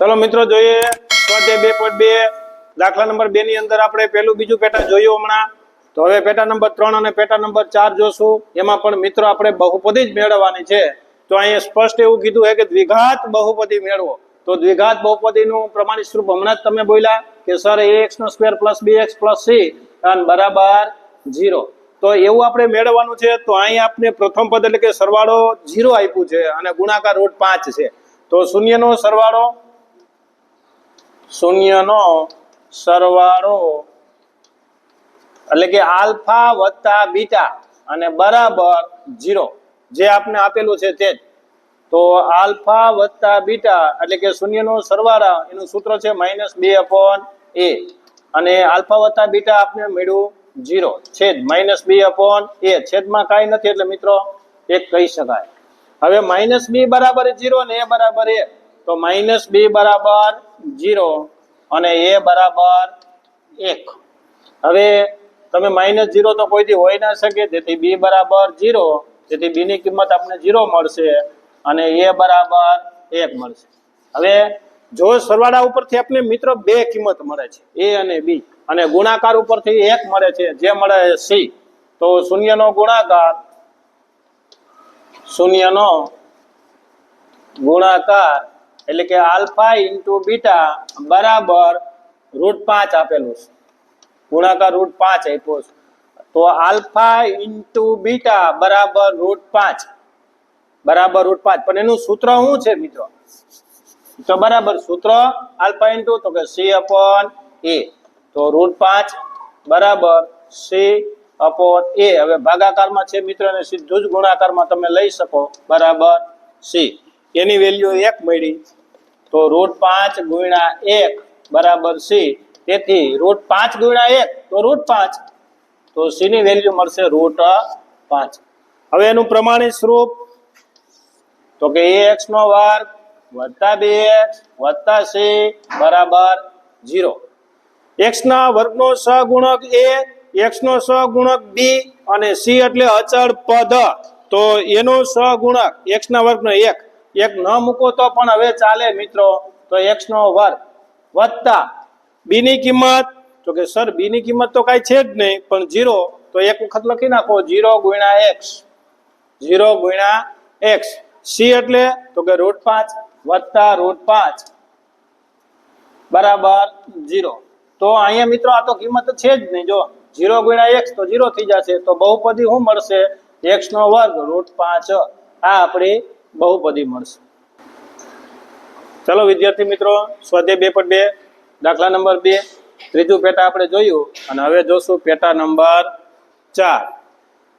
ચલો મિત્રો જોઈએ સ્વાધ્યાય બે પોઈન્ટ બે. દાખલા નંબર બે ની અંદર આપણે પેલું બીજું પેટા જોયું હમણાં. તો હવે પેટા નંબર ત્રણ અને પેટા નંબર ચાર જોશું. એમાં પણ મિત્રો આપણે બહુપદી જ મેળવવાની છે. તો અહીંયા સ્પષ્ટ એવું કીધું છે કે દ્વિઘાત બહુપદી મેળવો. તો દ્વિઘાત બહુપદીનું પ્રમાણિત સ્વરૂપ હમણાં જ તમે બોલ્યા કે સર એ એક્સ નો square plus B X plus C બરાબર ઝીરો તો એવું આપણે મેળવવાનું છે, તો અહીં આપણે પ્રથમ પદ એટલે કે સરવાળો ઝીરો આપ્યું છે અને ગુણાકાર રૂટ પાંચ છે. તો શૂન્યનો સરવાળો શૂન્યનો સરવાળો એટલે કે આલ્ફા વત્તા બીટા અને બરાબર ઝીરો. જે આપને આપેલું છે તે તો આલ્ફા વત્તા બીટા એટલે કે શૂન્યનો સરવાળા એનું સૂત્ર છે માઇનસ બે અપોન એ. અને આલ્ફા વત્તા બીટા આપને મળ્યું ઝીરો. છેદ. Minus B upon A. છેદમાં કાંઈ નથી એટલે મિત્રો, એક કહી શકાય. હવે માઇનસ બી બરાબર ઝીરો ને એ બરાબર એ તો માઇનસ બી બરાબર ઝીરો અને એ બરાબર એક. હવે તમે માઇનસ ઝીરો તો કોઈથી હોય ના શકે, તેથી બી બરાબર ઝીરો તેથી બી ની કિંમત આપણને ઝીરો મળશે અને એ બરાબર એક મળશે. હવે જો સરવાળા ઉપરથી આપણે મિત્રો બે કિંમત મળે છે એ અને બી અને ગુણાકાર ઉપરથી એક મળે છે, જે મળે સી તો શૂન્યનો ગુણાકાર શૂન્યનો ગુણાકાર એટલે કે આલ્ફા ઇન્ટુ બીટા બરાબર રૂટ પાંચ આપેલું છે. ગુણાકાર રૂટ પાંચ આપ્યો છે. તો આલ્ફા ઇન્ટુ બીટા બરાબર રૂટ પાંચ. બરાબર રૂટ પાંચ. પણ એનું સૂત્ર શું છે મિત્રો? તો બરાબર સૂત્ર આલ્ફા ઇન્ટુ તો કે સી અપોન એ. તો રૂટ પાંચ બરાબર સી અપોન એ. હવે ભાગાકારમાં છે મિત્રો ને સીધું જ ગુણાકારમાં તમે લઈ શકો. બરાબર સી. એની વેલ્યુ એક મળી. તો રૂટ પાંચ ગુણ્યા એક બરાબર સી. તેથી રૂટ પાંચ ગુણ્યા એક તો રૂટ પાંચ. તો સી ની વેલ્યુ મળશે રૂટ પાંચ. હવે એનું પ્રમાણિત સ્વરૂપ. તો કે એ એક્સ નો વર્ગ વત્તા બે એક્સ વત્તા સી બરાબર ઝીરો. એક્સ ના વર્ગનો સગુણક એ, એક્સ નો સગુણક બી અને સી એટલે અચળ પદ. તો એનો સગુણક એક્સ ના વર્ગનો એક. એક ન મૂકો તો પણ હવે ચાલે મિત્રો. તો એક્સ નો વર્ગ વત્તા બી ની કિંમત, તો કે સર બી ની કિંમત તો કાંઈ છે જ નહીં, પણ ઝીરો તો એક વખત લખી નાખો ઝીરો ગુણ્યા એક્સ ઝીરો ગુણ્યા એક્સ સી એટલે, તો કે રૂટ પાંચ વત્તા રૂટ પાંચ. બરાબર ઝીરો તો અહીંયા મિત્રો આ તો કિંમત છે જ નહીં, જો ઝીરો ગુણ્યા એક્સ તો ઝીરો થઈ જશે, તો બહુપદી શું મળશે? એક્સ નો વર્ગ રૂટ પાંચ. આ આપણી બહુપદી મળશે. ચલો વિદ્યાર્થી મિત્રો, સ્વાધ્યાય બે પર બે, દાખલા નંબર બે. ત્રીજું પેટા આપણે જોયું અને હવે જોશું પેટા નંબર ચાર.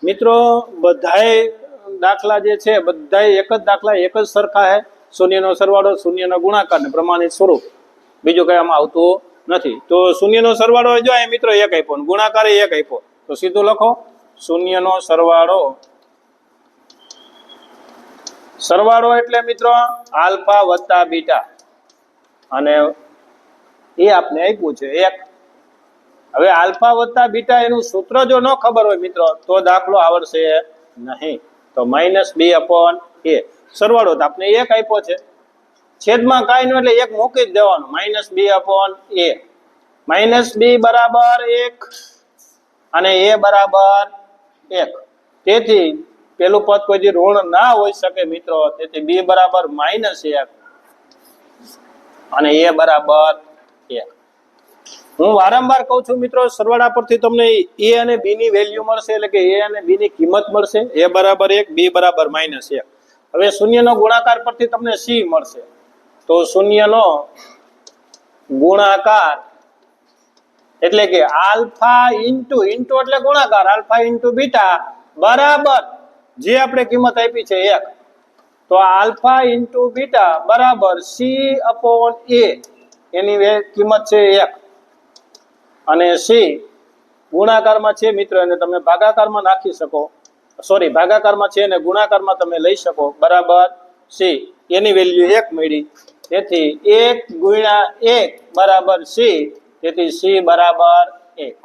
મિત્રો, બધાય દાખલા જે છે, બધાય એક જ દાખલા, એક જ સરખા હે. શૂન્યનો સરવાળો, શૂન્યનો ગુણાકાર ને પ્રમાણિત સ્વરૂપ. બીજું કઈ આમાં આવતું નથી. તો શૂન્યનો સરવાળો જો એ મિત્રો એક આપ્યો ગુણાકાર એક આપ્યો, તો સીધું લખો. શૂન્યનો સરવાળો સરવાળો એટલે મિત્રો આલ્ફા વત્તા બીટા. અને એ આપને આપ્યું છે એક. હવે આલ્ફા વત્તા બીટા એનું સૂત્ર જો ન ખબર હોય મિત્રો, તો દાખલો આવડશે નહીં. તો માઇનસ બી અપોન એ સરવાળો તો આપણે એક આપ્યો છે. છેદમાં કાંઈ નહીં એટલે એક મૂકી જ દેવાનું. Minus B upon A minus B બરાબર એક અને એ બરાબર એક. તેથી પેલું પદ કોઈ ઋણ ના હોઈ શકે મિત્રો, તેથી બી બરાબર માઇનસ એક. અને એ બરાબર હું વારંવાર કહું છું મિત્રો, સરવાળા પરથી તમને એ અને બી ની વેલ્યુ મળશે, એટલે કે એ અને બી ની કિંમત મળશે. એ બરાબર એક, બી બરાબર માઇનસ એક. હવે શૂન્યનો ગુણાકાર પરથી તમને સી મળશે. તો શૂન્યનો ગુણાકાર એટલે કે આલ્ફા ઇન્ટુ ઇન્ટુ એટલે ગુણાકાર, આલ્ફા ઇન્ટુ બીટા બરાબર. જે આપણે કિંમત આપી છે એક, તો આલ્ફા ઇન્ટુ બીટા બરાબર સી અપોન એ, એની કિંમત છે એક. અને સી ગુણાકારમાં છે મિત્ર એને તમે ભાગાકારમાં નાખી શકો. સોરી ભાગાકારમાં છે અને ગુણાકારમાં તમે લઈ શકો. બરાબર સી, એની વેલ્યુ એક મળી. તેથી એક ગુણ્યા એક બરાબર સી, તેથી સી બરાબર એક.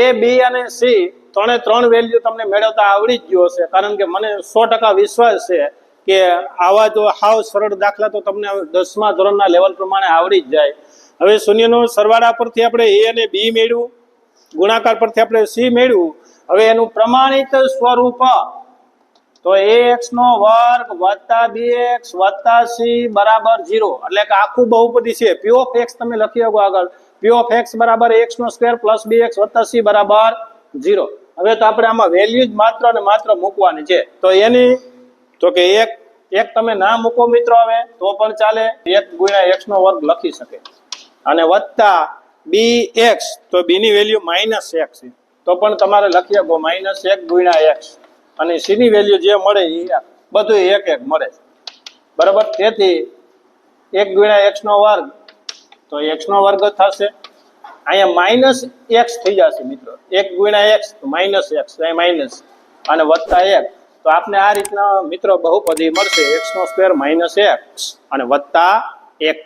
એ બી અને સી ત્રણે ત્રણ વેલ્યુ તમને મેળવતા આવડી જ ગયો હશે. કારણ કે મને સો ટકા વિશ્વાસ છે કે આવા તો હાવ સરળ દાખલા તો તમને દસમા ધોરણના લેવલ પ્રમાણે આવડી જ જાય. હવે શૂન્યનો સરવાળા પરથી આપણે એ અને બી મેળવ્યું ગુણાકાર પરથી આપણે સી મેળવ્યું હવે એનું પ્રમાણિત સ્વરૂપ તો એ એક્સ નો વર્ગ વત્તા બી એક્સ વત્તા સી બરાબર ઝીરો એટલે કે આખું બહુપદી છે. પી ઓફ એક્સ તમે લખી શકો આગળ. પી ઓફ એક્સ બરાબર એક્સ નો સ્ક્વેર પ્લસ બી એક્સ વત્તા સી બરાબર ઝીરો હવે તો આપણે આમાં વેલ્યુ જ માત્ર ને માત્ર મૂકવાની છે. તો એની, તો કે એક એક તમે ના મૂકો મિત્રો હવે, તો પણ ચાલે. એક ગુણ્યા એક્સ નો વર્ગ લખી શકે. અને વત્તા બી એક્સ તો બી ની વેલ્યુ માઇનસ એક્સ તો પણ તમારે લખી શકો માઇનસ એક ગુણ્યા એક્સ અને સી ની વેલ્યુ જે મળે એ બધું એક એક મળે બરાબર? તેથી એક ગુણ્યા એક્સ નો વર્ગ, તો એક્સ નો વર્ગ થશે. અહીંયા માઇનસ એક્સ થઈ જશે મિત્રો. એક ગુણ્યા એક્સ માઇનસ એક્સ અહીં માઇનસ અને વત્તા એક. તો આપને આ રીતના મિત્રો બહુપદી મળશે. એક્સ નો સ્ક્વેર માઇનસ એક્સ અને વત્તા એક.